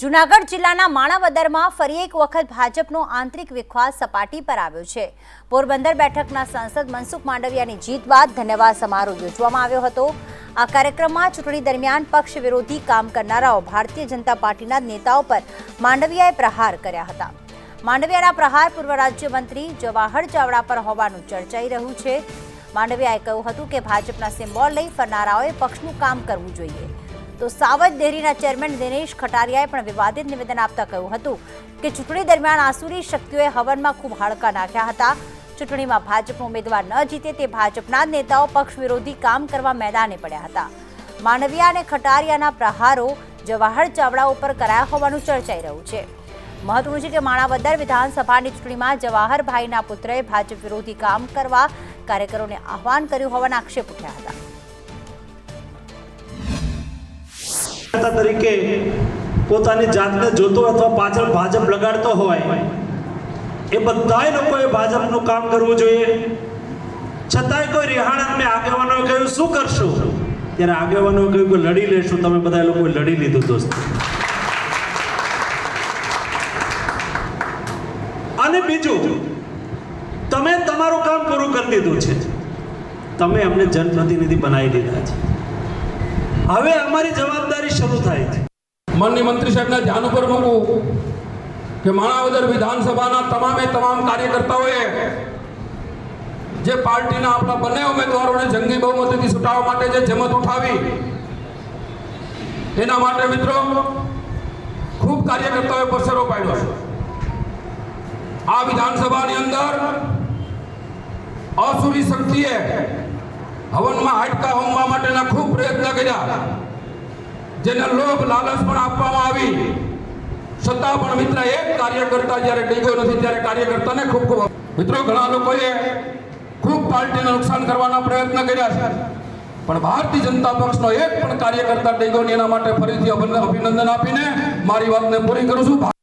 જુનાગઢ જિલ્લાના માણાવદરમાં ફરી એક વખત ભાજપનો આંતરિક વિશ્વાસ સપાટી પર આવ્યો છે. પોરબંદર બેઠકના સાંસદ મનસુખ માંડવિયાની જીત બાદ ધન્યવાદ સમારોહ યોજવામાં આવ્યો હતો. આ કાર્યક્રમમાં ચૂંટણી દરમિયાન પક્ષ વિરોધી કામ કરનારાઓ ભારતીય જનતા પાર્ટીના નેતાઓ પર માંડવિયાએ પ્રહાર કર્યા હતા. માંડવિયાના પ્રહાર પૂર્વ રાજ્યમંત્રી જવાહર ચાવડા પર હોવાનું ચર્ચાઈ રહ્યું છે. માંડવિયાએ કહ્યું હતું કે ભાજપના સિમ્બોલ લઈ ફરનારાઓએ પક્ષનું કામ કરવું જોઈએ. તો સાવજ ડેરીના ચેરમેન દિનેશ ખટારિયાએ પણ વિવાદિત નિવેદન આપતા કહ્યું હતું કે ચૂંટણી દરમિયાન આસુરી શક્તિઓએ હવનમાં ખૂબ હાડકા નાખ્યા હતા. ચૂંટણીમાં ભાજપનો ઉમેદવાર ન જીતે તે ભાજપના જ નેતાઓ પક્ષ વિરોધી કામ કરવા મેદાને પડ્યા હતા. માંડવિયા અને ખટારિયાના પ્રહારો જવાહર ચાવડા ઉપર કરાયા હોવાનું ચર્ચાઈ રહ્યું છે. મહત્વનું છે કે માણાવદર વિધાનસભાની ચૂંટણીમાં જવાહરભાઈના પુત્રએ ભાજપ વિરોધી કામ કરવા કાર્યકરોને આહવાન કર્યું હોવાના આક્ષેપ ઉઠ્યા હતા. નેતા તરીકે પોતાની જાતને જોતો અથવા પાછળ ભાજપ લગાડતો હોય, એ બધાય લોકોએ ભાજપનું કામ કરવું જોઈએ. છતાંય કોઈ રિહાણા આગેવાનોએ કહ્યું, શું કરશું? ત્યારે આગેવાનોએ કહ્યું કે, લડી લેશું. તમે બધા લોકોએ લડી લીધું દોસ્તો. અને બીજું, તમે તમારું કામ પૂરું કરી દીધું છે. તમે અમને જનપ્રતિનિધિ બનાવી દીધા છે. હવે અમારી જવાબદારી શરૂ થાય છે. માનની મંત્રી સાહેબના ધ્યાન ઉપર મૂકું કે માણાવદર વિધાનસભાના તમામે તમામ કાર્યકર્તાઓએ જે પાર્ટીના આપણા બંને ઉમેદવારોને જંગી બહુમતીથી છૂટાવવા માટે જે જમત ઉઠાવી, એના માટે મિત્રો ખૂબ કાર્યકર્તાઓએ પરસેરો પાડ્યો છે. આ વિધાનસભાની અંદર અસુરી શક્તિએ હવનમાં હાડકા હોમવા માટેના ખૂબ પ્રયત્ન કર્યા. જેને લોભ, લાલચ પણ આપવામાં આવી. છતાં પણ મિત્ર એક કાર્યકર્તા જ્યારે ડીગો નથી, ત્યારે કાર્યકર્તાને ખૂબ ખૂબ મિત્રો, ઘણા લોકોએ ખૂબ પાર્ટીને નુકસાન કરવાના પ્રયત્ન કર્યા છે. પણ ભારતીય જનતા પક્ષનો એક પણ કાર્યકર્તા ડીગો નહીં એના માટે ફરીથી અભિનંદન આપીને મારી વાતને પૂરી કરું છું.